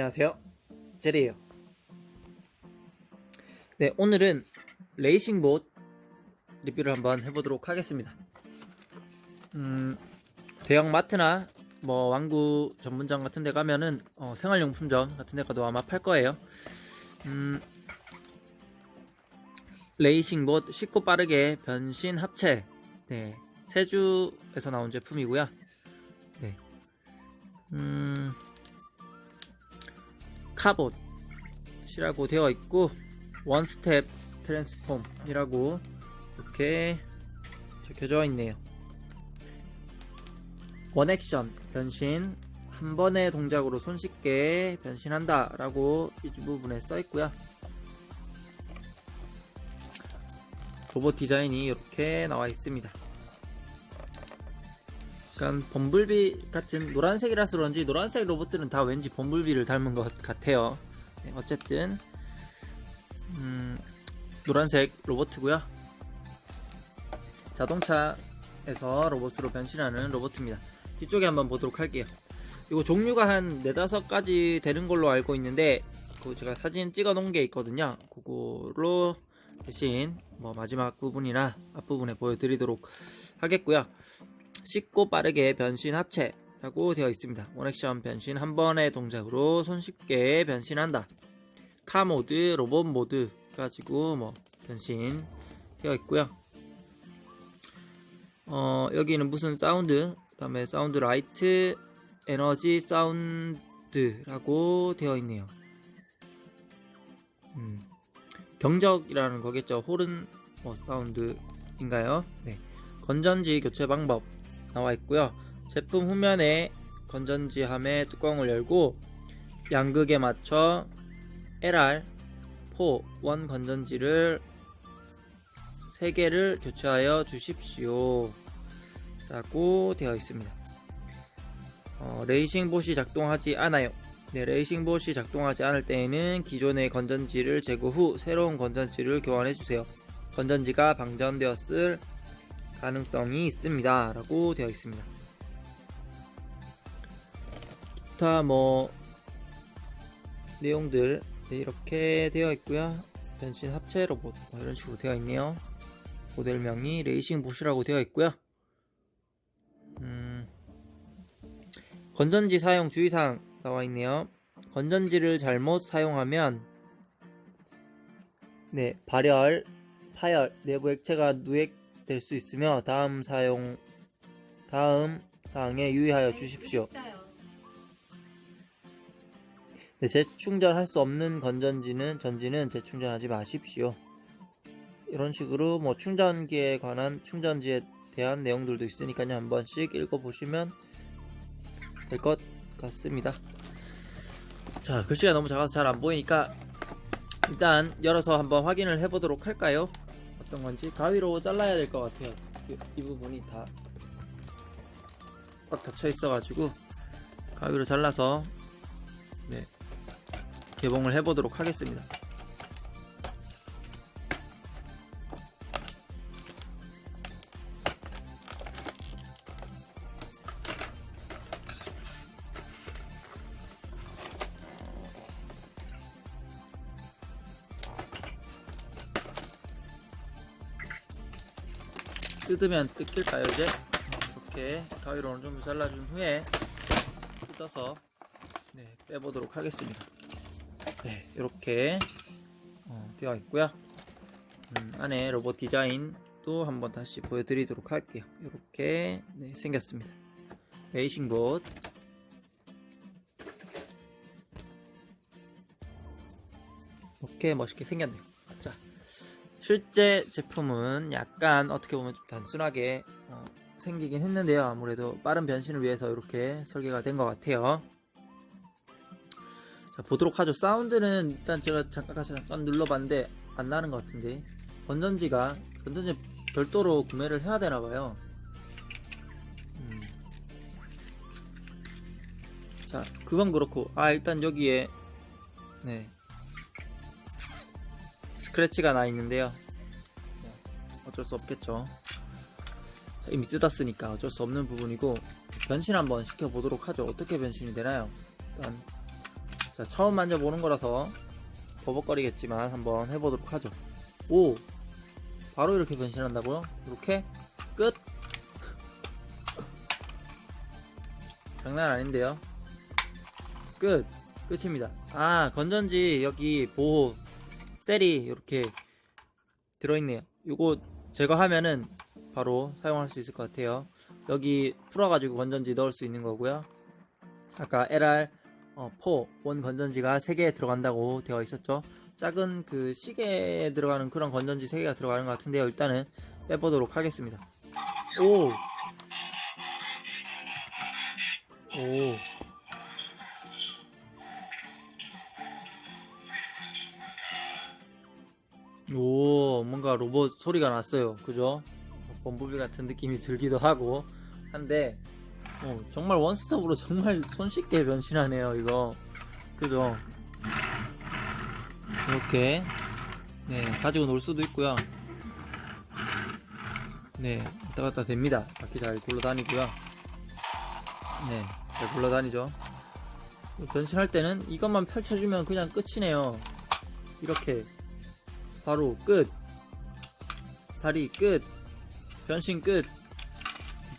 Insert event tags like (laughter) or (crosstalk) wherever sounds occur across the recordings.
안녕하세요. 제리예요. 네, 오늘은 레이싱 봇 리뷰를 한번 해보도록 하겠습니다. 음, 대형 마트나 뭐 왕구 전문점 같은 데 가면은 어, 생활용품점 같은 데 가도 아마 팔 거예요. 음, 레이싱 봇 쉽고 빠르게 변신 합체. 네, 세주에서 나온 제품이고요. 네. 음, 카봇이라고 되어 있고 원스텝 트랜스폼이라고 이렇게 적혀져 있네요. 원액션 변신 한 번의 동작으로 손쉽게 변신한다 라고 이 부분에 써 있고요. 로봇 디자인이 이렇게 나와 있습니다. 약간 범블비 같은 노란색이라서 그런지 노란색 로봇들은 다 왠지 범블비를 닮은 것 같아요. 네, 어쨌든 음, 노란색 로봇이고요. 자동차에서 로봇으로 변신하는 로봇입니다. 뒤쪽에 한번 보도록 할게요. 이거 종류가 한 4, 5가지 되는 걸로 알고 있는데 그 제가 사진 찍어 놓은 게 있거든요. 그거로 대신 뭐 마지막 부분이나 앞부분에 보여드리도록 하겠고요. 쉽고 빠르게 변신 합체 라고 되어 있습니다. 원액션 변신 한 번의 동작으로 손쉽게 변신한다. 카 모드, 로봇 모드 가지고 뭐 변신 되어 있고요. 어, 여기는 무슨 사운드, 그다음에 사운드 라이트, 에너지 사운드라고 되어 있네요. 음, 경적이라는 거겠죠. 호른 뭐 사운드인가요? 네. 건전지 교체 방법 나와 있고요. 제품 후면에 건전지 함의 뚜껑을 열고 양극에 맞춰 LR 4원 건전지를 3개를 교체하여 주십시오. 라고 되어 있습니다. 어, 레이싱봇이 작동하지 않아요. 네, 레이싱봇이 작동하지 않을 때에는 기존의 건전지를 제거 후 새로운 건전지를 교환해 주세요. 건전지가 방전되었을 가능성이 있습니다. 라고 되어 있습니다. 기타 뭐 내용들 네, 이렇게 되어 있고요. 변신 합체 로봇 뭐 이런 식으로 되어 있네요. 모델명이 레이싱 봇이라고 되어 있고요. 음, 건전지 사용 주의사항 나와 있네요. 건전지를 잘못 사용하면 네 발열, 파열, 내부 액체가 누액 될 수 있으며 다음 사용 다음 사항에 유의하여 주십시오. 네, 재충전할 수 없는 건전지는 전지는 재충전하지 마십시오. 이런 식으로 뭐 충전기에 관한 충전지에 대한 내용들도 있으니까요. 한 번씩 읽어보시면 될 것 같습니다. 자, 글씨가 너무 작아서 잘 안 보이니까 일단 열어서 한번 확인을 해보도록 할까요? 어떤 건지 가위로 잘라야 될 것 같아요. 이, 이 부분이 다 꽉 닫혀 있어 가지고 가위로 잘라서 네, 개봉을 해보도록 하겠습니다. 뜯으면 뜯길까요 이제? 이렇게 가위로 어느 정도 잘라준 후에 뜯어서 네, 빼보도록 하겠습니다. 네, 이렇게 어, 되어 있고요. 음, 안에 로봇 디자인도 한번 다시 보여드리도록 할게요. 이렇게 네, 생겼습니다. 레이싱 봇 이렇게 멋있게 생겼네요. 자, 실제 제품은 약간 어떻게 보면 좀 단순하게 어, 생기긴 했는데요. 아무래도 빠른 변신을 위해서 이렇게 설계가 된 것 같아요. 자, 보도록 하죠. 사운드는 일단 제가 잠깐 가서 잠깐 눌러봤는데 안 나는 것 같은데 건전지가 건전지 별도로 구매를 해야 되나 봐요. 음. 자, 그건 그렇고 아 일단 여기에 네 스크래치가 나 있는데요. 네, 어쩔 수 없겠죠. 자, 이미 뜯었으니까 어쩔 수 없는 부분이고 변신 한번 시켜보도록 하죠. 어떻게 변신이 되나요? 일단 자, 처음 만져보는 거라서 버벅거리겠지만 한번 해보도록 하죠. 오! 바로 이렇게 변신한다고요? 이렇게? 끝! 장난 아닌데요? 끝! 끝입니다. 아, 건전지 여기 보호 셀이 이렇게 들어있네요. 이거 제거 하면은 바로 사용할 수 있을 것 같아요. 여기 풀어가지고 건전지 넣을 수 있는 거고요. 아까 LR 어, 4원 건전지가 3개 들어간다고 되어 있었죠. 작은 그 시계에 들어가는 그런 건전지 3개가 들어가는 것 같은데요. 일단은 빼보도록 하겠습니다. 오! 오. 오, 뭔가 로봇 소리가 났어요. 그죠? 범부비 같은 느낌이 들기도 하고 한데, 어, 정말 원스톱으로 정말 손쉽게 변신하네요, 이거. 그죠? 이렇게, 네, 가지고 놀 수도 있고요. 네, 왔다 갔다 됩니다. 바퀴 잘 굴러다니고요. 네, 잘 굴러다니죠. 변신할 때는 이것만 펼쳐주면 그냥 끝이네요. 이렇게. 바로 끝. 다리 끝. 변신 끝.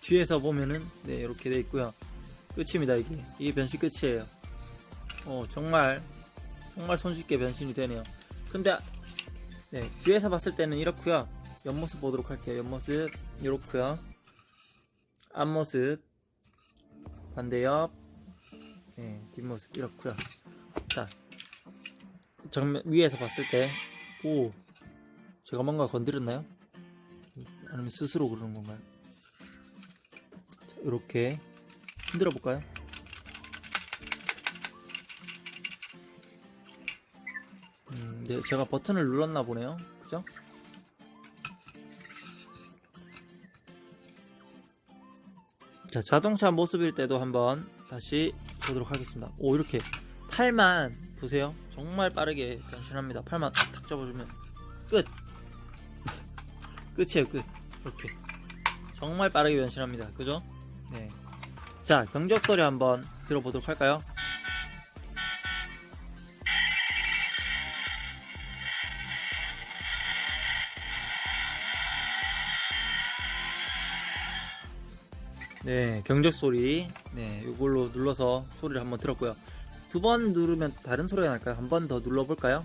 뒤에서 보면은 네 이렇게 돼 있고요. 끝입니다 이게. 이게 변신 끝이에요. 어 정말 정말 손쉽게 변신이 되네요. 근데 네 뒤에서 봤을 때는 이렇고요. 옆모습 보도록 할게요. 옆모습 이렇고요. 앞모습 반대 옆 네 뒷모습 이렇고요. 자 정면 위에서 봤을 때 오, 제가 뭔가 건드렸나요? 아니면 스스로 그러는 건가요? 자, 이렇게 흔들어 볼까요? 음, 네, 제가 버튼을 눌렀나 보네요. 그죠? 자, 자동차 모습일 때도 한번 다시 보도록 하겠습니다. 오, 이렇게 팔만 보세요. 정말 빠르게 변신합니다. 팔만 탁 잡아주면 끝. (laughs) 끝이에요, 끝. 이렇게 정말 빠르게 변신합니다. 그죠? 네. 자, 경적 소리 한번 들어보도록 할까요? 네, 경적 소리. 네, 이걸로 눌러서 소리를 한번 들었고요. 두 번 누르면 다른 소리가 날까요? 한 번 더 눌러볼까요?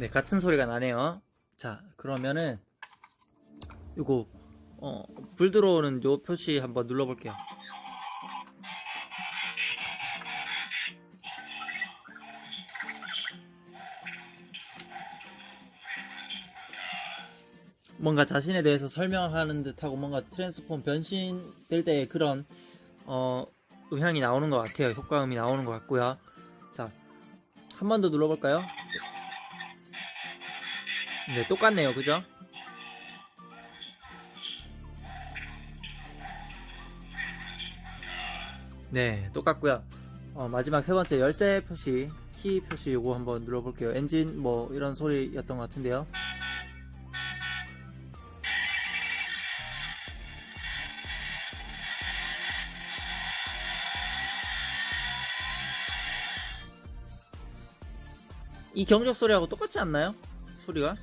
네, 같은 소리가 나네요. 자, 그러면은 요거 어, 불 들어오는 요 표시 한번 눌러 볼게요. 뭔가 자신에 대해서 설명하는 듯하고 뭔가 트랜스폼 변신될 때 그런 어, 음향이 나오는 것 같아요. 효과음이 나오는 것 같고요. 자, 한 번 더 눌러볼까요? 네, 똑같네요. 그죠? 네, 똑같고요. 어, 마지막 세 번째 열쇠 표시, 키 표시 요거 한번 눌러볼게요. 엔진 뭐 이런 소리였던 것 같은데요. 이 경적 소리하고 똑같지 않나요? 소리가?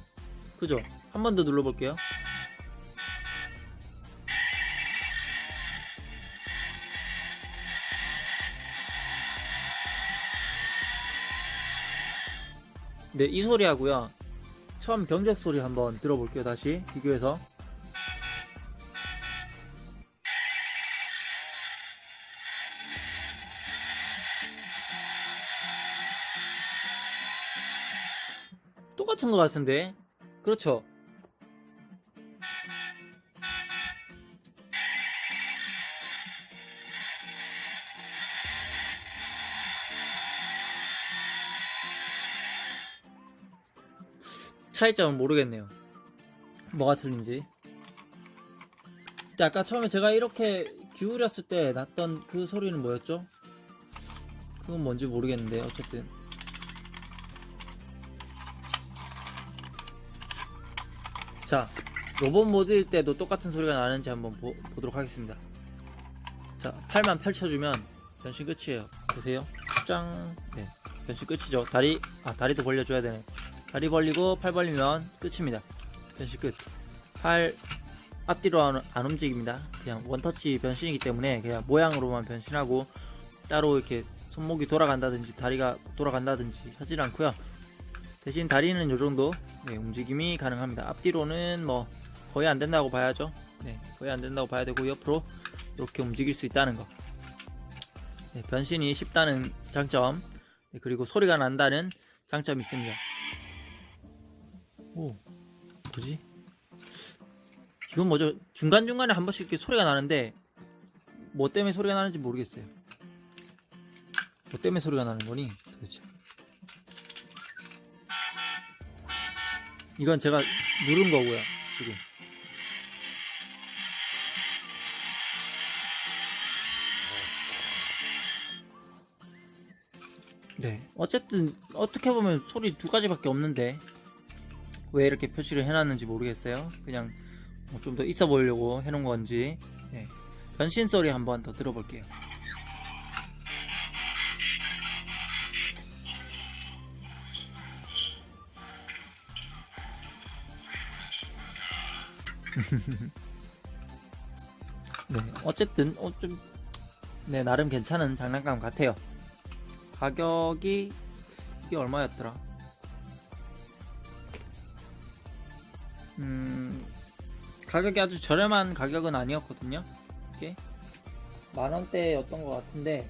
그죠? 한 번 더 눌러볼게요. 네, 이 소리 하고요. 처음 경적 소리 한번 들어볼게요. 다시 비교해서. 똑같은 것 같은데 그렇죠. 차이점은 모르겠네요. 뭐가 틀린지. 근데 아까 처음에 제가 이렇게 기울였을 때 났던 그 소리는 뭐였죠? 그건 뭔지 모르겠는데 어쨌든 자, 로봇 모드일 때도 똑같은 소리가 나는지 한번 보, 도록 하겠습니다. 자, 팔만 펼쳐주면 변신 끝이에요. 보세요. 짱. 네, 변신 끝이죠. 다리, 아, 다리도 벌려줘야 되네. 다리 벌리고 팔 벌리면 끝입니다. 변신 끝. 팔 앞뒤로 안, 안 움직입니다. 그냥 원터치 변신이기 때문에 그냥 모양으로만 변신하고 따로 이렇게 손목이 돌아간다든지 다리가 돌아간다든지 하질 않고요. 대신 다리는 이 정도 네, 움직임이 가능합니다. 앞뒤로는 뭐 거의 안 된다고 봐야죠. 네, 거의 안 된다고 봐야 되고 옆으로 이렇게 움직일 수 있다는 거. 네, 변신이 쉽다는 장점 네, 그리고 소리가 난다는 장점이 있습니다. 오, 뭐지? 이건 뭐죠? 중간중간에 한 번씩 이렇게 소리가 나는데 뭐 때문에 소리가 나는지 모르겠어요. 뭐 때문에 소리가 나는 거니 도대체? 이건 제가 누른 거고요, 지금. 네. 어쨌든, 어떻게 보면 소리 두 가지밖에 없는데, 왜 이렇게 표시를 해놨는지 모르겠어요. 그냥 뭐 좀더 있어 보이려고 해놓은 건지. 네. 변신 소리 한번 더 들어볼게요. (laughs) 네, 어쨌든 어, 좀 네, 나름 괜찮은 장난감 같아요. 가격이 이게 얼마였더라? 음, 가격이 아주 저렴한 가격은 아니었거든요. 이게 만 원대였던 것 같은데,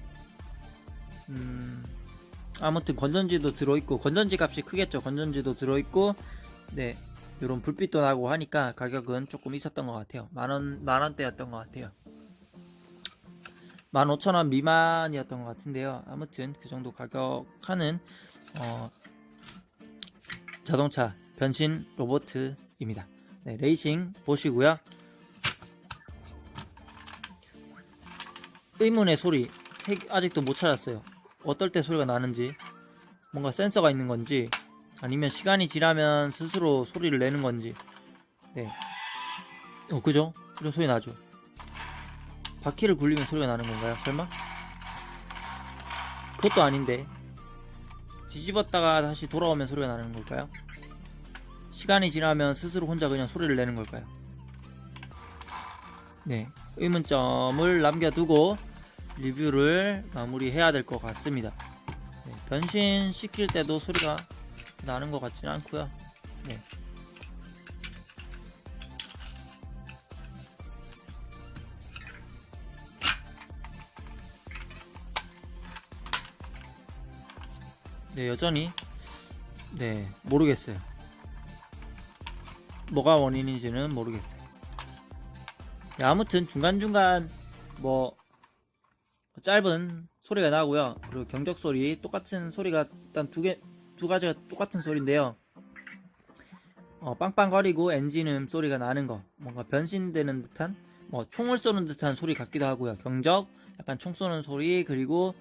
음, 아무튼 건전지도 들어있고 건전지 값이 크겠죠. 건전지도 들어있고, 네, 이런 불빛도 나고 하니까 가격은 조금 있었던 것 같아요. 만 원, 만 원대였던 것 같아요. 만 오천 원 미만이었던 것 같은데요. 아무튼 그 정도 가격 하는 어, 자동차 변신 로봇입니다. 네, 레이싱 보시고요. 의문의 소리 핵- 아직도 못 찾았어요. 어떨 때 소리가 나는지 뭔가 센서가 있는 건지 아니면 시간이 지나면 스스로 소리를 내는 건지 네. 어 그죠? 이런 소리 나죠. 바퀴를 굴리면 소리가 나는 건가요? 설마? 그것도 아닌데 뒤집었다가 다시 돌아오면 소리가 나는 걸까요? 시간이 지나면 스스로 혼자 그냥 소리를 내는 걸까요? 네, 의문점을 남겨두고 리뷰를 마무리해야 될 것 같습니다. 네, 변신 시킬 때도 소리가 나는 것 같지는 않고요. 네. 네, 여전히 네, 모르겠어요. 뭐가 원인인지는 모르겠어요. 네, 아무튼 중간중간 뭐 짧은 소리가 나고요. 그리고 경적 소리 똑같은 소리가 일단 두 개 두 가지가 똑같은 소리인데요. 어, 빵빵거리고 엔진음 소리가 나는 거 뭔가 변신되는 듯한 뭐 총을 쏘는 듯한 소리 같기도 하고요. 경적 약간 총 쏘는 소리 그리고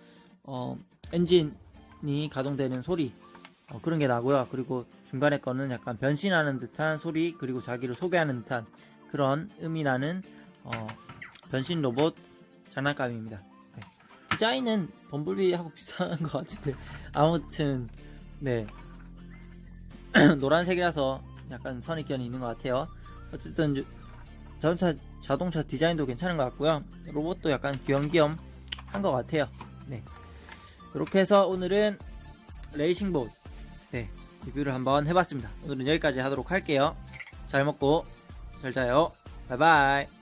어, 엔진이 가동되는 소리 어, 그런 게 나고요. 그리고 중간에 거는 약간 변신하는 듯한 소리 그리고 자기를 소개하는 듯한 그런 음이 나는 어, 변신 로봇 장난감입니다. 네. 디자인은 범블비하고 (laughs) 비슷한 것 같은데 아무튼 네 (clears throat) 노란색이라서 약간 선입견이 있는 것 같아요. 어쨌든 자동차 자동차 디자인도 괜찮은 것 같고요. 로봇도 약간 귀염귀염 한 것 같아요. 네 이렇게 해서 오늘은 레이싱봇 네, 리뷰를 한번 해봤습니다. 오늘은 여기까지 하도록 할게요. 잘 먹고 잘 자요. 바이바이.